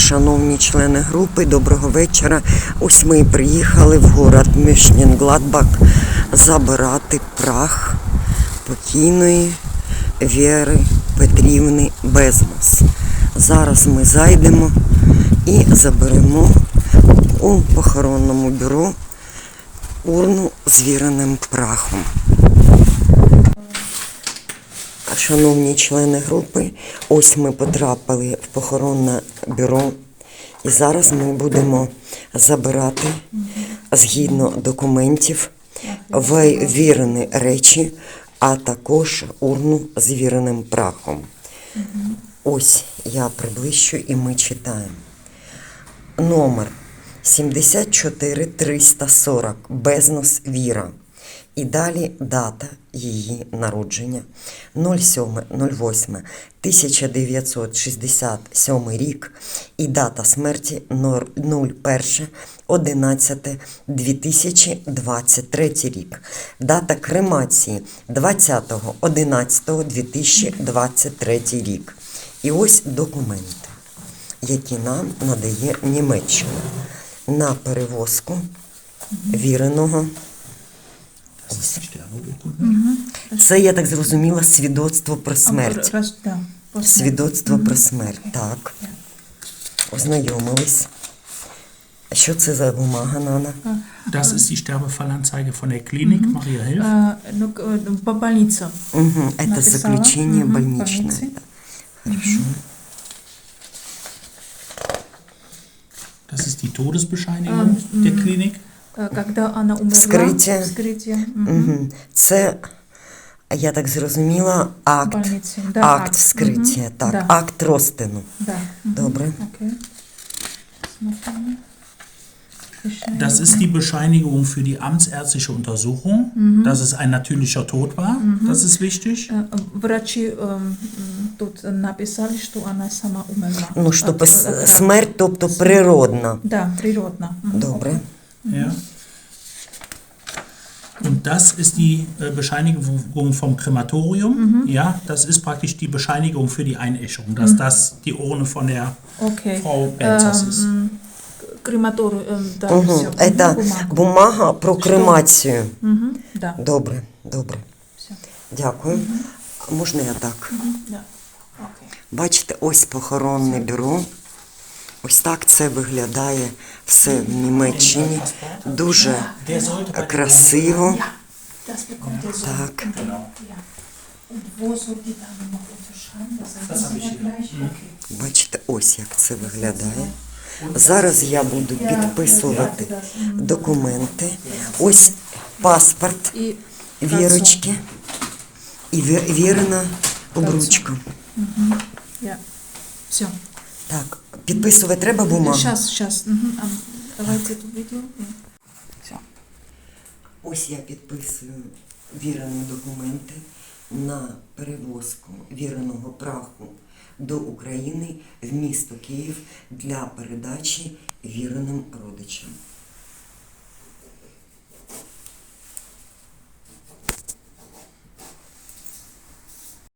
Шановні члени групи, доброго вечора. Ось ми приїхали в город Мішнєнгладбак забирати прах покійної Віри Петрівни Безмос. Зараз ми зайдемо і заберемо у похоронному бюро урну з віреним прахом. Шановні члени групи, ось ми потрапили в похоронне бюро, і зараз ми будемо забирати згідно документів вірені речі, а також урну з віреним прахом. Ось я приближу і ми читаємо. Номер 74340 Безнос Віра. І далі дата її народження 07.08.1967 рік і дата смерті 01.11.2023 рік. Дата кремації 20.11.2023 рік. І ось документи, які нам надає Німеччина на перевозку віреного. Das ist die Sterbeurkunde. Це, я так зрозуміла, свідоцтво про смерть. Свідоцтво про смерть. Так. Ознайомились. Що це за бумага, Нана? Das ist die Sterbefallanzeige von der Klinik Maria Hilf. Ну, е, по больнице. Угу. Це Написала. заключення Мгм, больничне. больниці. Хорошо. Das ist die Todesbescheinigung der Klinik. Е, Когда она умерла. Вскриття. Вскриття. Мгм. Угу. Це, я так зрозуміла, акт. Больниці. Да, акт акт. вскриття. Мгм. Так, Да. акт розтину. Да. Мгм. Добре. Окей. Смотрим. Das ist die Bescheinigung für die amtsärztliche Untersuchung, dass es ein natürlicher Tod war. Das ist wichtig. Е, Врачи ем, м, тут написали, що вона сама умерла. Ну, що От, пос- от рак. смерть, тобто природна. Да, природна. Мгм. Добре. Ja. Und das ist die äh, Bescheinigung vom Krematorium. Ja, das ist praktisch die Bescheinigung für die Einäschung, dass das die Urne von der Окей. Frau Benzers ist. Крематорію, ем, да, Угу. все. Це бумага про кремацію. Угу. Да, Добре, добре. все. Дякую. Можна я так? Да. Окей. Бачите, ось похоронне бюро. Ось так це виглядає все в Німеччині. Дуже красиво. Так. Бачите, ось як це виглядає. Зараз я буду підписувати документи. Ось паспорт вірочки і ві- вірена обручка. Підписувати треба бумагу? Зараз, зараз. Угу. Давайте тут відео. Все. Ось я підписую вірені документи на перевозку віреного праху до України в місто Київ для передачі віреним родичам.